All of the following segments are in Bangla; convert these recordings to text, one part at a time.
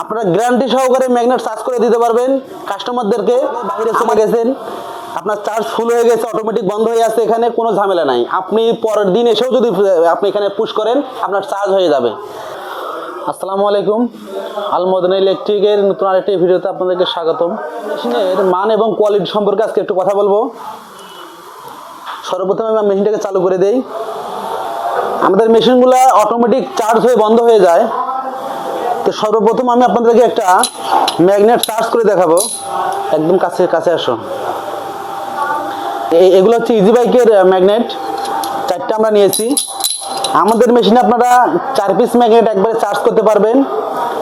আপনারা গ্যারান্টি সহকারে ম্যাগনেট চার্জ করে দিতে পারবেন। কাস্টমারদেরকে বাইরে চলে গেছেন। আপনার চার্জ ফুল হয়ে গেছে অটোমেটিক বন্ধ হয়ে আছে, এখানে কোনো ঝামেলা নাই। আপনি পরের দিন এসেও যদি আপনি এখানে পুশ করেন, আপনার চার্জ হয়ে যাবে। আসসালামু আলাইকুম। আলমদনা ইলেকট্রিকের নতুন আরেকটি ভিডিওতে আপনাদেরকে স্বাগতম। মেশিনের মান এবং কোয়ালিটি সম্পর্কে আজকে একটু কথা বলব। সর্বপ্রথম আমি মেশিনটাকে চালু করে দেই। আমাদের মেশিনগুলো অটোমেটিক চার্জ হয়ে বন্ধ হয়ে যায়। তো সর্বপ্রথম আমি আপনাদেরকে একটা ম্যাগনেট চার্জ করে দেখাবো। একদম কাছে কাছে আসো। এগুলো হচ্ছে ইজি বাইকের ম্যাগনেট। চারটা আমরা নিয়েছি। আমাদের মেশিনে আপনারা চার পিস ম্যাগনেট একবারে চার্জ করতে পারবেন।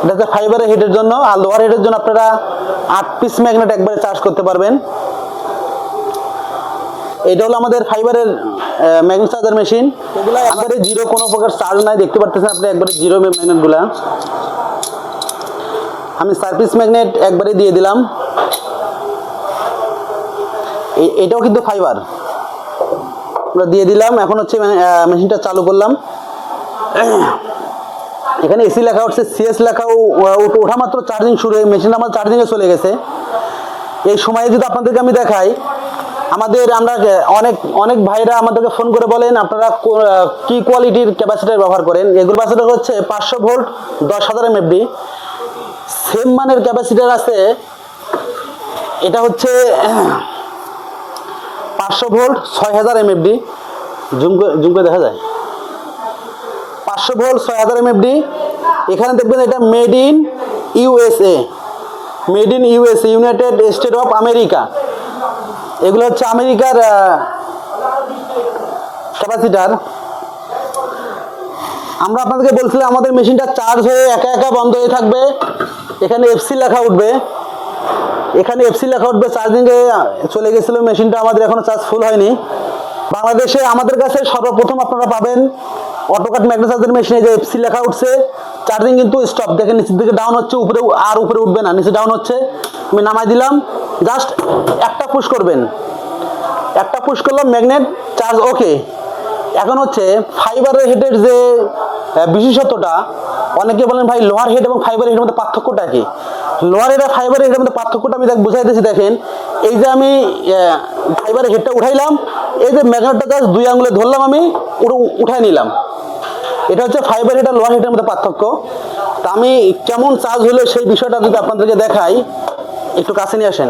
এটা হচ্ছে ফাইবারের হেডের জন্য। আর লোয়ার হেডের জন্য আপনারা আট পিস ম্যাগনেট একবারে চার্জ করতে পারবেন। এটা হলো আমাদের ফাইবারের ম্যাগনেট চার্জার মেশিন এগুলো একবারে জিরো কোনো প্রকার চার্জ নাই। দেখতে পারতেছেন আপনি একবারে জিরো ম্যাগনেটগুলা। আমি সার্ভিস ম্যাগনেট একবারে দিয়ে দিলাম। এটাও কিন্তু ফাইবার আমরা দিয়ে দিলাম, এখন হচ্ছে মেশিনটা চালু করলাম। এখানে এসি লেখা উঠছে সিএস লেখাও ওঠা মাত্র চার্জিং শুরু হয়ে মেশিন আমার চার্জিংয়ে চলে গেছে। এই সময়ে যদি আপনাদেরকে আমি দেখাই, আমাদের আমরা অনেক অনেক ভাইরা আমাদেরকে ফোন করে বলেন, আপনারা কো- কোয়ালিটির ক্যাপাসিটার ব্যবহার করেন? এগুলো ক্যাপাসিটার হচ্ছে পাঁচশো ভোল্ট দশ হাজার এমএফডি সেম মানের ক্যাপাসিটার আছে, এটা হচ্ছে, পাঁচশো ভোল্ট ছয় হাজার এমএফডি জুম জুম করে দেখা যায়। পাঁচশো ভোল্ট ছয় হাজার এম এমএফডি এখানে দেখবেন এটা made in USA made in USA United State of America এগুলো হচ্ছে আমেরিকার ক্যাপাসিটার আমরা আপনাদেরকে বলছিলাম, আমাদের মেশিনটা চার্জ হয়ে একা একা বন্ধ হয়ে থাকবে। এখানে এফসি লেখা উঠবে। এখানে এফসি লেখা উঠবে চার্জিংয়ে চলে গেছিল মেশিনটা আমাদের এখনও চার্জ ফুল হয়নি। বাংলাদেশে আমাদের কাছে সর্বপ্রথম আপনারা পাবেন অটোকাট ম্যাগনেট চার্জার মেশিনে যে এফসি লেখা উঠছে চার্জিং কিন্তু স্টপ দেখেন নিচের দিকে ডাউন হচ্ছে, উপরে আর উপরে উঠবে না, নিচে ডাউন হচ্ছে। আমি নামাই দিলাম জাস্ট একটা পুশ করবেন। একটা পুশ করলাম ম্যাগনেট চার্জ ওকে এখন হচ্ছে ফাইবারের হেডের যে বিশেষত্বটা অনেকে বলেন ভাই, লোহার হেড এবং ফাইবারের হেডের মধ্যে পার্থক্যটা কি? লোহার হেড আর ফাইবারের হেডের মধ্যে পার্থক্যটা আমি দেখ বুঝাইতেছি দেখেন, এই যে আমি ফাইবারের হেডটা উঠাইলাম, এই যে ম্যাগনেটটা জাস্ট দুই আঙুলে ধরলাম আমি উঠাই নিলাম। এটা হচ্ছে ফাইবার হেড আর লোহার হেডের মধ্যে পার্থক্য। তা আমি কেমন চার্জ হলো সেই বিষয়টা যদি আপনাদেরকে দেখাই, একটু কাছে নিয়ে আসেন।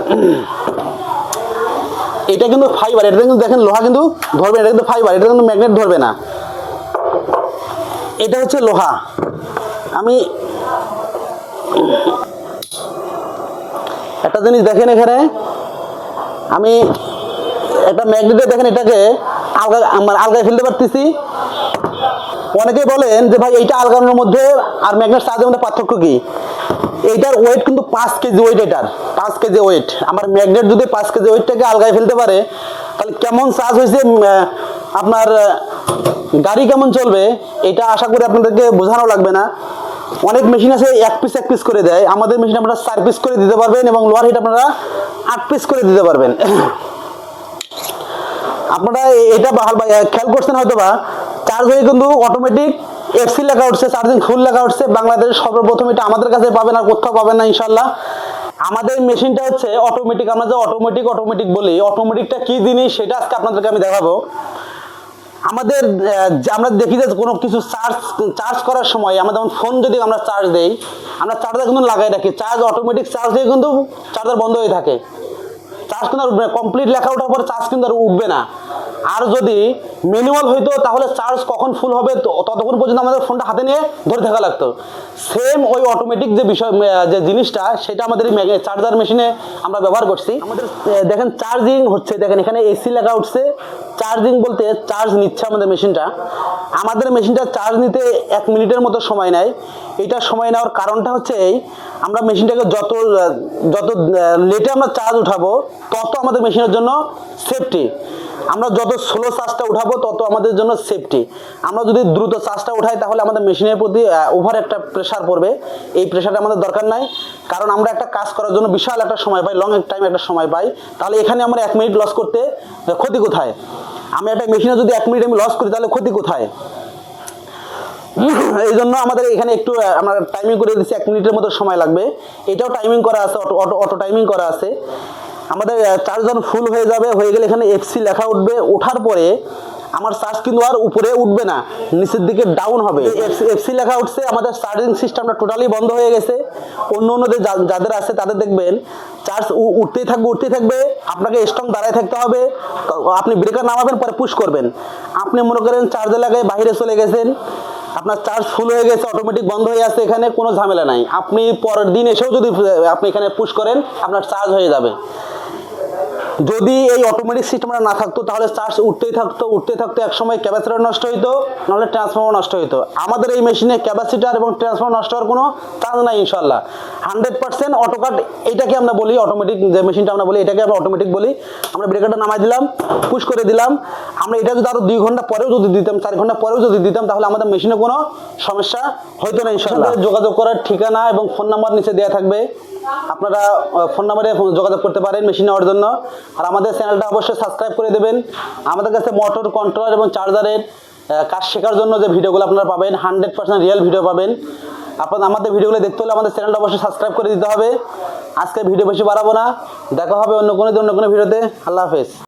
এটা কিন্তু ফাইবার এটা কিন্তু দেখেন, লোহা কিন্তু ধরবে এটা কিন্তু ফাইবার এটা কিন্তু ম্যাগনেট ধরবে না। এটা হচ্ছে লোহা। আমি একটা জিনিস দেখেন এখানে। আমি একটা ম্যাগনেটে দেখেন এটাকে আলগা মানে আলগায় ফেলতে পারতেছি। অনেকে বলেন যে ভাই এইটা আলগানোর মধ্যে আর ম্যাগনেট চার্জের মধ্যে পার্থক্য কি? এইটার ওয়েট কিন্তু পাঁচ কেজি ওয়েট এটার। পাঁচ কেজি ওয়েট আমার ম্যাগনেট যদি পাঁচ কেজি ওয়েটটাকে আলগায় ফেলতে পারে, তাহলে কেমন চার্জ হয়েছে আপনার গাড়ি কেমন চলবে, এটা আশা করি আপনাদেরকে বোঝানো লাগবে না। অনেক মেশিন আছে, এক পিস এক পিস করে দেয়। আমাদের মেশিন আপনারা চার পিস করে দিতে পারবেন এবং লোয়ার হিট আপনারা আট পিস করে দিতে পারবেন। আপনারা এটা খেয়াল করছেন হয়তো বা চার্জ হয়ে কিন্তু অটোমেটিক এফসি লেখা উঠছে চার্জিং ফুল লেখা উঠছে। বাংলাদেশের সর্বপ্রথম এটা আমাদের কাছে পাবেন আর কোথাও পাবেন না ইনশাল্লাহ আমাদের মেশিনটা হচ্ছে অটোমেটিক আমরা যে অটোমেটিক অটোমেটিক বলি অটোমেটিকটা কি জিনিস সেটা আজকে আপনাদেরকে আমি দেখাবো। আমাদের আমরা দেখি যে কোনো কিছু চার্জ চার্জ করার সময় আমাদের যেমন ফোন যদি আমরা চার্জ দেই, আমরা চার্জার কিন্তু লাগাই রাখি। চার্জ অটোমেটিক চার্জ দিয়ে কিন্তু চার্জার বন্ধ হয়ে থাকে। চার্জ কিন্তু আর উঠবে না। কমপ্লিট লেখা ওঠার পর চার্জ কিন্তু আর উঠবে না। আর যদি ম্যানুয়াল হইতো, তাহলে চার্জ কখন ফুল হবে ততক্ষণ পর্যন্ত আমাদের ফোনটা হাতে নিয়ে ধরে থাকা লাগতো। সেম ওই অটোমেটিক যে বিষয় যে জিনিসটা, সেটা আমাদের চার্জার মেশিনে আমরা ব্যবহার করছি। আমাদের দেখেন চার্জিং হচ্ছে, দেখেন এখানে এসি লেখা উঠছে। চার্জিং বলতে চার্জ নিচ্ছে আমাদের মেশিনটা আমাদের মেশিনটা চার্জ নিতে এক মিনিটের মতো সময় নেয়। এটা সময় নেওয়ার কারণটা হচ্ছে এই, আমরা মেশিনটাকে যত যত লেটে আমরা চার্জ উঠাবো, তত আমাদের মেশিনের জন্য সেফটি আমরা যত স্লো চার্জটা উঠাবো, তত আমাদের জন্য সেফটি আমরা যদি দ্রুত চার্জটা উঠাই, তাহলে আমাদের মেশিনের প্রতি ওভার একটা প্রেশার পড়বে। এই প্রেশারটা আমাদের দরকার নাই। কারণ আমরা একটা কাজ করার জন্য বিশাল একটা সময় পাই লং টাইম একটা সময় পাই। তাহলে এখানে আমরা এক মিনিট লস করতে ক্ষতি কোথায়? আমি একটা মেশিনে যদি এক মিনিট আমি লস করি, তাহলে ক্ষতি কোথায়? এই জন্য আমাদের এখানে একটু আমরা টাইমিং করে দিচ্ছি, এক মিনিটের মতো সময় লাগবে। এটাও টাইমিং করা আছে, অটো অটো অটো টাইমিং করা আছে। আমাদের চার্জ যখন ফুল হয়ে যাবে, হয়ে গেলে এখানে এফসি লেখা উঠবে। ওঠার পরে আমার চার্জ কিন্তু আর উপরে উঠবে না, নিচের দিকে ডাউন হবে। এফসি লেখা উঠছে, আমাদের চার্জিং সিস্টেমটা টোটালি বন্ধ হয়ে গেছে। অন্য অন্যদের যাদের আছে তাদের দেখবেন চার্জ উঠতেই থাকবে উঠতেই থাকবে। আপনাকে স্ট্রং দাঁড়ায় থাকতে হবে। আপনি ব্রেকার নামাবেন, পরে পুশ করবেন। আপনি মনে করেন চার্জের লাগায় বাইরে চলে গেছেন। আপনার চার্জ ফুল হয়ে গেছে অটোমেটিক বন্ধ হয়ে আছে এখানে, কোনো ঝামেলা নাই। আপনি পরের দিন এসেও যদি আপনি এখানে পুশ করেন, আপনার চার্জ হয়ে যাবে। যদি এই অটোমেটিক সিস্টেমটা না থাকতো, তাহলে চার্জ উঠতেই থাকতো উঠতেই থাকতো এক সময় ক্যাপাসিটার নষ্ট হইতো, নাহলে ট্রান্সফর্মার নষ্ট হতো আমাদের এই মেশিনে ক্যাপাসিটার এবং ট্রান্সফর্মার নষ্ট হওয়ার কোনো চান্স নাই ইনশাল্লাহ হান্ড্রেড পার্সেন্ট অটোকাট এইটাকে আমরা বলি অটোমেটিক যে মেশিনটা আমরা বলি, এটাকে আমরা অটোমেটিক বলি। আমরা ব্রেকারটা নামাই দিলাম পুশ করে দিলাম। আমরা এটা যদি আরও দুই ঘণ্টা পরেও যদি দিতাম, চার ঘণ্টা পরেও যদি দিতাম, তাহলে আমাদের মেশিনে কোনো সমস্যা হইতো না ইনশাল্লাহ যোগাযোগ করার ঠিকানা এবং ফোন নাম্বার নিচে দেওয়া থাকবে। আপনারা ফোন নাম্বারে যোগাযোগ করতে পারেন মেশিন নেওয়ার জন্য। আর আমাদের চ্যানেলটা অবশ্যই সাবস্ক্রাইব করে দেবেন। আমাদের কাছে মোটর কন্ট্রোলার এবং চার্জারের কাজ শেখার জন্য যে ভিডিওগুলো আপনারা পাবেন হান্ড্রেড পার্সেন্ট রিয়েল ভিডিও পাবেন। আপনারা আমাদের ভিডিওগুলো দেখতে হলে আমাদের চ্যানেলটা অবশ্যই সাবস্ক্রাইব করে দিতে হবে। আজকে ভিডিও বেশি বাড়াবো না। দেখা হবে অন্য কোনো অন্য কোনো ভিডিওতে। আল্লাহ হাফেজ।